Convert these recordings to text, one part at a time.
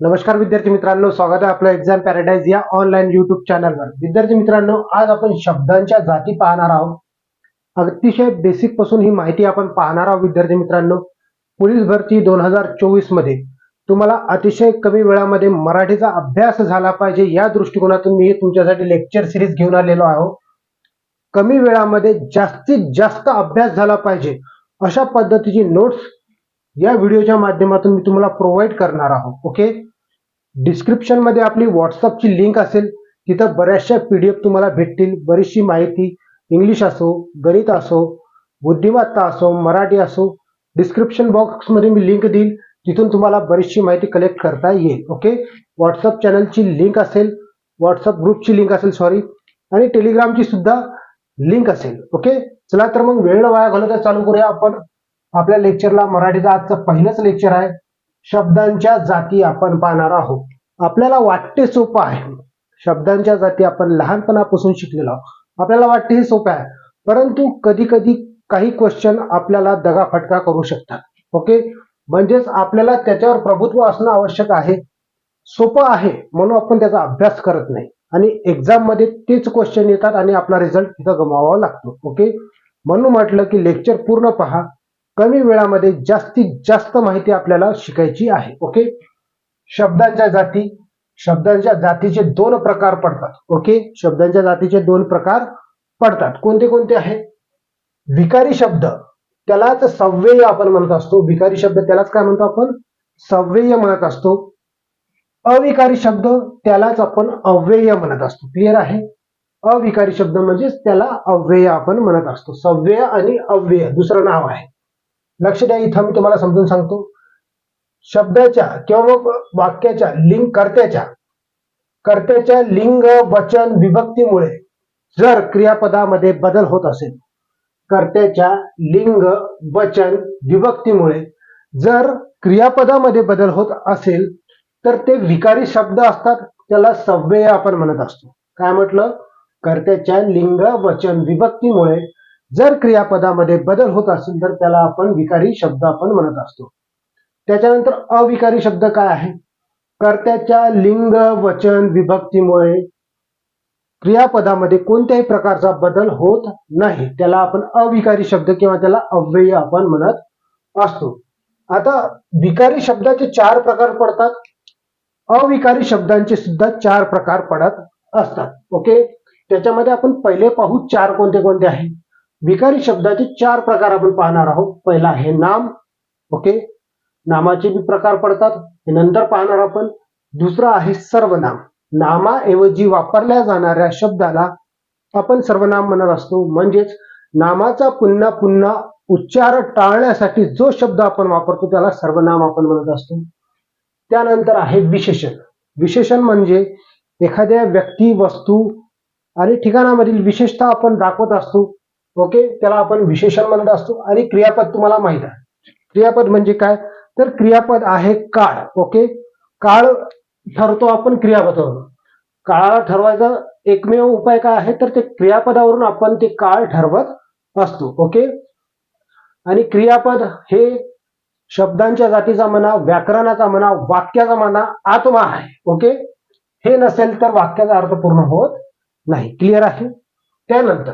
नमस्कार विद्यार्थी मित्रांनो स्वागत आहे आपलं एक्झाम पॅराडाईज या ऑनलाईन युट्यूब चॅनलवर विद्यार्थी मित्रांनो आज आपण शब्दांच्या जाती पाहणार आहोत. अतिशय बेसिकपासून ही माहिती आपण पाहणार आहोत विद्यार्थी मित्रांनो. पोलीस भरती दोन हजार चोवीसमध्ये तुम्हाला अतिशय कमी वेळामध्ये मराठीचा अभ्यास झाला पाहिजे या दृष्टिकोनातून मी तुमच्यासाठी लेक्चर सिरीज घेऊन आलेलो आहोत. कमी वेळामध्ये जास्तीत जास्त अभ्यास झाला पाहिजे अशा पद्धतीची नोट्स या व्हिडिओच्या माध्यमातून मी तुम्हाला प्रोव्हाइड करणार आहोत. ओके डिस्क्रिप्शनमध्ये आपली व्हॉट्सअपची लिंक असेल. तिथं बऱ्याचशा पी डी एफ तुम्हाला भेटतील. बरीचशी माहिती इंग्लिश असो गणित असो बुद्धिमत्ता असो मराठी असो डिस्क्रिप्शन बॉक्समध्ये मी लिंक देईल. तिथून तुम्हाला बरीचशी माहिती कलेक्ट करता येईल. ओके व्हॉट्सअप चॅनलची लिंक असेल व्हॉट्सअप ग्रुपची लिंक असेल सॉरी आणि टेलिग्रामची सुद्धा लिंक असेल. ओके चला तर मग वेळ वाया घालवता चालू करूया आपण. आपल्या लेक्चरला मराठीचा आजचं पहिलंच लेक्चर आहे. शब्दांच्या जाती आपण पाहणार आहोत. आपल्याला वाटते सोपं आहे. शब्दांच्या जाती आपण लहानपणापासून शिकलेलो आहोत. आपल्याला वाटते हे सोपं आहे. परंतु कधी कधी काही क्वेश्चन आपल्याला दगाफटका करू शकतात. ओके म्हणजेच आपल्याला त्याच्यावर प्रभुत्व असणं आवश्यक आहे. सोपं आहे म्हणून आपण त्याचा अभ्यास करत नाही. आणि एक्झाममध्ये तेच क्वेश्चन येतात आणि आपला रिझल्ट तिथं गमवावा लागतो. ओके म्हणून म्हटलं की लेक्चर पूर्ण पहा. कमी वेळामध्ये जास्तीत जास्त माहिती आपल्याला शिकायची आहे ओके शब्दांच्या जाती शब्दांच्या जातीचे दोन प्रकार पडतात ओके शब्दांच्या जातीचे दोन प्रकार पडतात. कोणते कोणते आहेत विकारी शब्द. त्यालाच सव्यय आपण म्हणत असतो. विकारी शब्द त्यालाच काय म्हणतो आपण? सव्यय म्हणत असतो. अविकारी शब्द त्यालाच आपण अव्यय म्हणत असतो. क्लिअर आहे? अविकारी शब्द म्हणजेच त्याला अव्यय आपण म्हणत असतो. सव्यय आणि अव्यय दुसरं नाव आहे. लक्ष द्या इथं मी तुम्हाला समजून सांगतो. शब्दाच्या किंवा मग वाक्याच्या लिंग कर्त्याच्या कर्त्याच्या लिंग वचन विभक्तीमुळे जर क्रियापदामध्ये बदल होत असेल कर्त्याच्या लिंग वचन विभक्तीमुळे जर क्रियापदामध्ये बदल होत असेल तर ते विकारी शब्द असतात त्याला सव्यय आपण म्हणत असतो. काय म्हटलं? कर्त्याच्या लिंग वचन विभक्तीमुळे जर क्रियापदामध्ये बदल होत असेल तर त्याला आपण विकारी शब्द आपण म्हणत असतो. त्याच्यानंतर अविकारी शब्द काय आहे? कर्त्याच्या लिंग वचन विभक्तीमुळे क्रियापदामध्ये कोणत्याही प्रकारचा बदल होत नाही. त्याला आपण अविकारी शब्द किंवा त्याला अव्यय आपण म्हणत असतो. आता विकारी शब्दाचे चार प्रकार पडतात. अविकारी शब्दांचे सुद्धा चार प्रकार पडत असतात. ओके? त्याच्यामध्ये आपण पहिले पाहू चार कोणते कोणते आहे? विकारी शब्दाचे चार प्रकार आपण पाहणार आहोत. पहिला आहे नाम. ओके? नामाचे बी प्रकार पडतात. हे नंतर पाहणार आपण. दुसरा आहे सर्वनाम. नामाऐवजी वापरल्या जाणाऱ्या शब्दाला आपण सर्वनाम म्हणत असतो. म्हणजेच नामाचा पुन्हा पुन्हा उच्चार टाळण्यासाठी जो शब्द आपण वापरतो त्याला सर्वनाम आपण म्हणत असतो. त्यानंतर आहे विशेषण. विशेषण म्हणजे एखाद्या व्यक्ती वस्तू आणि ठिकाणामधील विशेषता आपण दाखवत असतो. ओके? त्याला आपण विशेषण म्हणत असतो आणि क्रियापद तुम्हाला माहीत आहे. क्रियापद म्हणजे काय? तर क्रियापद आहे काळ ओके? काळ ठरतो आपण क्रियापदावरून. काळाला ठरवायचा एकमेव उपाय काय आहे? तर ते क्रियापदावरून आपण ते काळ ठरवत असतो ओके? आणि क्रियापद हे शब्दांच्या जातीचा म्हणा व्याकरणाचा म्हणा वाक्याचा म्हणा आत्मा आहे ओके? हे नसेल तर वाक्याचा अर्थ पूर्ण होत नाही. क्लिअर आहे? त्यानंतर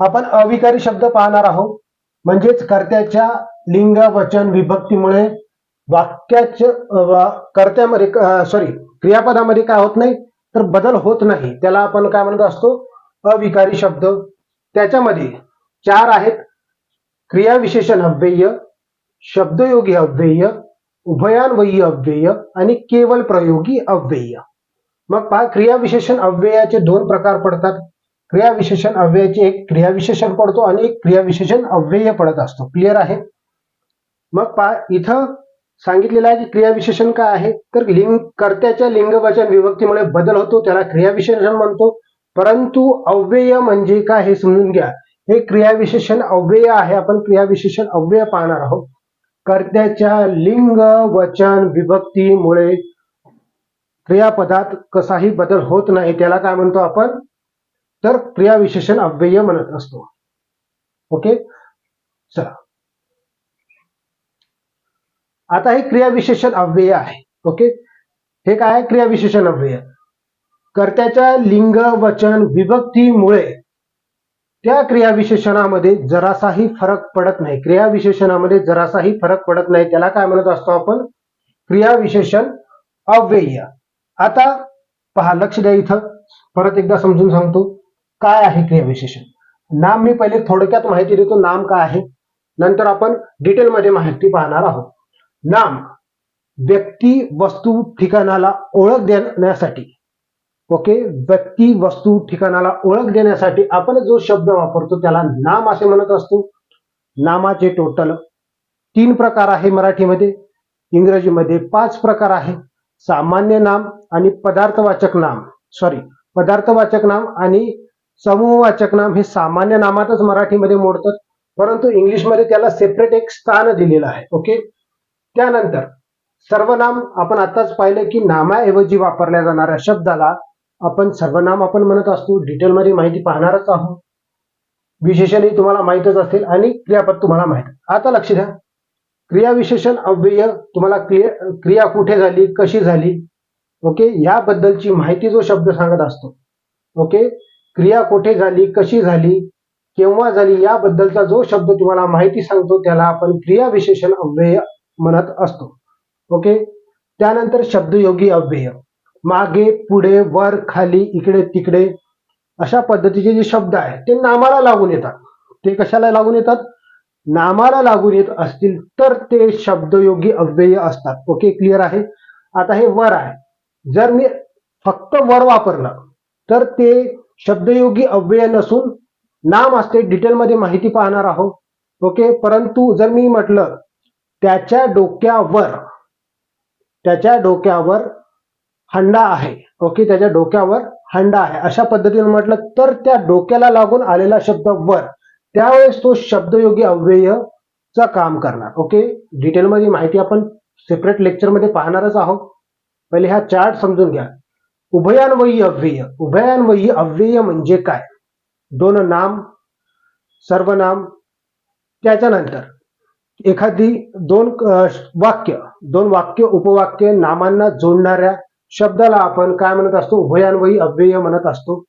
आपण अविकारी शब्द पाहणार आहोत. म्हणजेच कर्त्याच्या लिंग वचन विभक्तीमुळे वाक्याच्या कर्त्यामध्ये सॉरी क्रियापदामध्ये काय होत नाही तर बदल होत नाही. त्याला आपण काय म्हणत असतो? अविकारी शब्द. त्याच्यामध्ये चार आहेत. क्रियाविशेषण अव्यय शब्दयोगी अव्यय उभयान्वयी अव्यय आणि केवळ प्रयोगी अव्यय. मग पहा क्रियाविशेषण अव्ययाचे दोन प्रकार पडतात. क्रियाविशेषण अव्ययाचे एक क्रियाविशेषण पडतो आणि एक क्रियाविशेषण अव्यय पडत असतो. क्लिअर आहे? मग पहा इथं सांगितलेलं आहे की क्रियाविशेषण काय आहे? तर लिंग कर्त्याच्या लिंगवचन विभक्तीमुळे बदल होतो त्याला क्रियाविशेषण म्हणतो. परंतु अव्यय म्हणजे काय हे समजून घ्या. हे क्रियाविशेषण अव्यय आहे आपण क्रियाविशेषण अव्यय पाहणार आहोत. कर्त्याच्या लिंग वचन विभक्तीमुळे क्रियापदात कसाही बदल होत नाही त्याला काय म्हणतो आपण? तर क्रियाविशेषण अव्यय म्हणत असतो. ओके? चला. आता हे क्रियाविशेषण अव्यय आहे. ओके? हे काय आहे? क्रियाविशेषण अव्यय. कर्त्याच्या लिंग वचन विभक्तीमुळे त्या क्रियाविशेषणामध्ये जरासाही फरक पडत नाही. क्रियाविशेषणामध्ये जरासाही फरक पडत नाही. त्याला काय म्हणत असतो आपण? क्रियाविशेषण अव्यय. आता पहा लक्ष द्या इथं. परत एकदा समजून सांगतो. काय आहे क्रियाविशेषण नाम मी पहिले थोडक्यात माहिती देतो नाम काय आहे. नंतर आपण डिटेलमध्ये माहिती पाहणार आहोत. नाम व्यक्ती वस्तू ठिकाणाला ओळख देण्यासाठी. ओके? व्यक्ती वस्तू ठिकाणाला ओळख देण्यासाठी आपण जो शब्द वापरतो त्याला नाम असे म्हणत असतो. नामाचे टोटल तीन प्रकार आहे मराठीमध्ये. इंग्रजीमध्ये पाच प्रकार आहे. सामान्य नाम आणि पदार्थवाचक नाम. सॉरी पदार्थवाचक नाम आणि समूहवाचक नाम हे सामान्य नामातच मराठीमध्ये मोडतात परंतु इंग्लिशमध्ये त्याला सेपरेट एक स्थान दिलेलं आहे ओके त्यानंतर सर्वनाम आपण आताच पाहिलं की नामाऐवजी वापरल्या जाणाऱ्या शब्दाला आपण सर्वनाम आपण म्हणत असतो डिटेलमध्ये माहिती पाहणारच आहोत. विशेषणही तुम्हाला माहीतच असेल आणि क्रियापद तुम्हाला माहीत. आहे. आता लक्ष द्या. क्रियाविशेषण अव्यय तुम्हाला क्रिया क्रिया कुठे झाली कशी झाली ओके याबद्दलची माहिती जो शब्द सांगत असतो ओके क्रिया कोठे झाली कशी झाली केव्हा झाली याबद्दलचा जो शब्द तुम्हाला माहिती सांगतो त्याला आपण क्रिया विशेषण अव्यय म्हणत असतो. ओके? त्यानंतर शब्दयोगी अव्यय. मागे पुढे वर खाली इकडे तिकडे अशा पद्धतीचे जे शब्द आहेत ते नामाला लागून येतात. ते कशाला लागून येतात? नामाला लागून येत असतील तर ते शब्दयोगी अव्यय असतात. ओके? क्लिअर आहे? आता हे वर आहे. जर मी फक्त वर वापरलं तर ते शब्दयोगी अव्यय नसून नाम असते डिटेलमध्ये माहिती पाहणार आहोत. ओके परंतु जर मी म्हटलं त्याच्या डोक्यावर त्याच्या डोक्यावर हंडा आहे. ओके त्याच्या डोक्यावर हंडा आहे. अशा पद्धतीने म्हटलं तर त्या डोक्याला लागून आलेला शब्द वर त्यावेळेस तो शब्दयोगी अव्यय चा काम करणार. ओके डिटेलमध्ये माहिती आपण सेपरेट लेक्चरमध्ये पाहणारच आहोत. पहिले हा चार्ट समजून घ्या. उभयान्वयी अव्यय. उभयान्वयी अव्यय म्हणजे काय? दोन नाम सर्वनाम त्याच्यानंतर एखादी दोन वाक्य दोन वाक्य उपवाक्य नामांना जोडणाऱ्या शब्दाला आपण काय म्हणत असतो? उभयान्वयी अव्यय म्हणत असतो.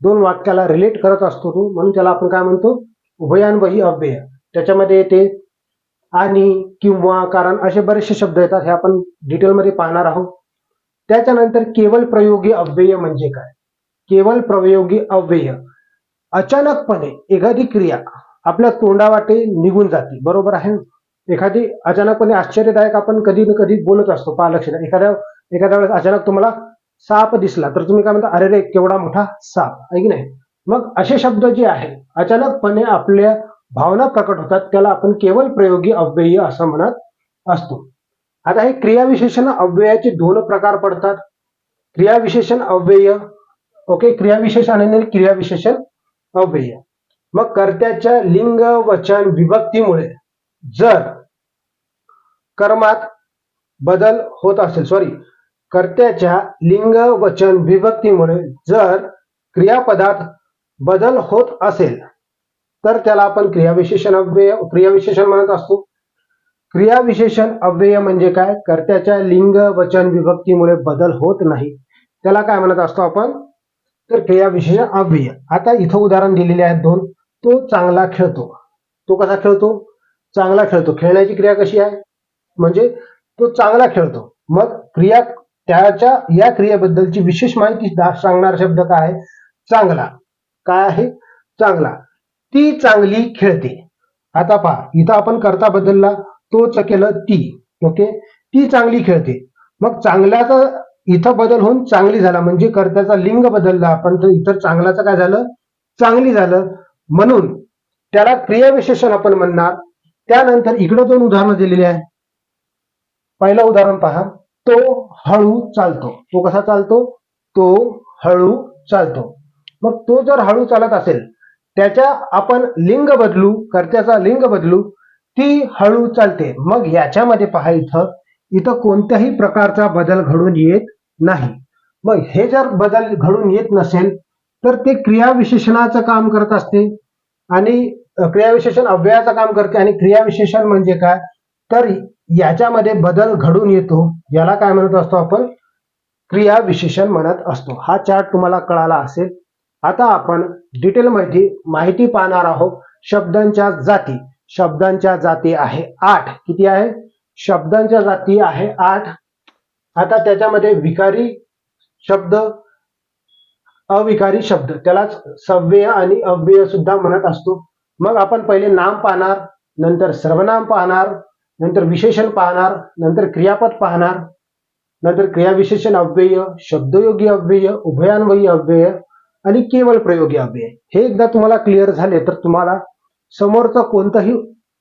दोन वाक्याला रिलेट करत असतो तो म्हणून त्याला आपण काय म्हणतो? उभयान्वयी अव्यय. त्याच्यामध्ये येते आणि किंवा कारण असे बरेचसे शब्द येतात हे आपण डिटेलमध्ये पाहणार आहोत. त्याच्यानंतर केवळ प्रयोगी अव्यय म्हणजे काय? केवळ प्रयोगी अव्यय. अचानकपणे एखादी क्रिया आपल्या तोंडावाटे निघून जाते. बरोबर आहे एखादी अचानकपणे आश्चर्यदायक आपण कधी ना कधी बोलत असतो पहा लक्ष एखाद्या एखाद्या वेळेस अचानक तुम्हाला साप दिसला तर तुम्ही काय म्हणता अरे रे केवढा मोठा साप. आहे की नाही? मग असे शब्द जे आहे अचानकपणे आपल्या भावना प्रकट होतात त्याला आपण केवळ प्रयोगी अव्यय असं म्हणत असतो. आता हे क्रियाविशेषण अव्ययाचे दोन प्रकार पडतात. क्रियाविशेषण अव्यय ओके क्रियाविशेषण आणि क्रियाविशेषण अव्यय. मग कर्त्याच्या लिंग वचन विभक्तीमुळे जर कर्मात बदल होत असेल सॉरी कर्त्याच्या लिंग वचन विभक्तीमुळे जर क्रियापदात बदल होत असेल तर त्याला आपण क्रियाविशेषण अव्यय क्रियाविशेषण म्हणत असतो. क्रियाविशेषण अव्यय म्हणजे काय? कर्त्याच्या लिंग वचन विभक्तीमुळे बदल होत नाही. त्याला काय म्हणत असतो आपण? तर क्रियाविशेषण अव्यय. आता इथं उदाहरण दिलेले आहेत दोन. तो चांगला खेळतो. तो कसा खेळतो? चांगला खेळतो. खेळण्याची क्रिया कशी आहे? म्हणजे तो चांगला खेळतो. मग क्रिया त्याच्या या क्रियेबद्दलची विशेष माहिती सांगणार सांगणारा शब्द काय आहे? चांगला. काय आहे? चांगला. ती चांगली खेळते. आता पहा इथं आपण करता बदलला. तोच केलं ती. ओके ती चांगली खेळते. मग चांगल्याचा इथं बदल होऊन चांगली झाला. म्हणजे कर्त्याचा लिंग बदलला. आपण तर इतर चांगल्याचं काय झालं? चांगली झालं. म्हणून त्याला क्रियाविशेषण आपण म्हणणार. त्यानंतर इकडं दोन उदाहरणं दिलेली आहे. पहिलं उदाहरण पहा. तो हळू चालतो. तो कसा चालतो? तो हळू चालतो. मग तो जर हळू चालत असेल त्याच्या आपण लिंग बदलू कर्त्याचा लिंग बदलू ती हळू चालते. मग याच्यामध्ये पहा इथं इथं कोणत्याही प्रकारचा बदल घडून येत नाही. मग हे जर बदल घडून येत नसेल तर ते क्रियाविशेषणाचं काम करत असते. आणि क्रियाविशेषण अव्ययाचं काम करते. आणि क्रियाविशेषण म्हणजे काय? तर याच्यामध्ये बदल घडून येतो. याला काय म्हणत असतो आपण? क्रियाविशेषण म्हणत असतो. हा चार्ट तुम्हाला कळाला असेल. आता आपण डिटेल माहिती माहिती पाहणार आहोत शब्दांच्या जाती. शब्दांच्या जाती आहे आठ. किती आहे? शब्दांच्या जाती आहे आठ. आता त्याच्यामध्ये विकारी शब्द अविकारी शब्द. त्यालाच सव्यय आणि अव्यय सुद्धा म्हणत असतो. मग आपण पहिले नाम पाहणार नंतर सर्वनाम पाहणार नंतर विशेषण पाहणार नंतर क्रियापद पाहणार नंतर क्रियाविशेषण अव्यय शब्दयोगी अव्यय उभयान्वयी अव्यय आणि केवळ प्रयोगी अव्यय. हे एकदा तुम्हाला क्लिअर झाले तर तुम्हाला समोरचा कोणताही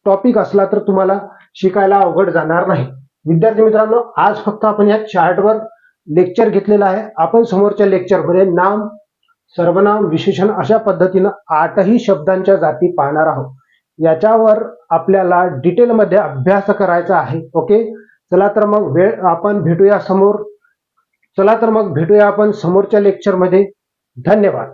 टॉपिक असला तर तुम्हाला शिकायला अवघड जाणार नाही. विद्यार्थी मित्रांनो आज फक्त आपण या चार्टवर लेक्चर घेतलेलं आहे. आपण समोरच्या लेक्चरमध्ये नाम सर्वनाम विशेषण अशा पद्धतीनं आठही शब्दांच्या जाती पाहणार आहोत. याच्यावर आपल्याला डिटेलमध्ये अभ्यास करायचा आहे ओके चला तर मग वेळ आपण भेटूया समोर. चला तर मग भेटूया आपण समोरच्या लेक्चरमध्ये धन्यवाद.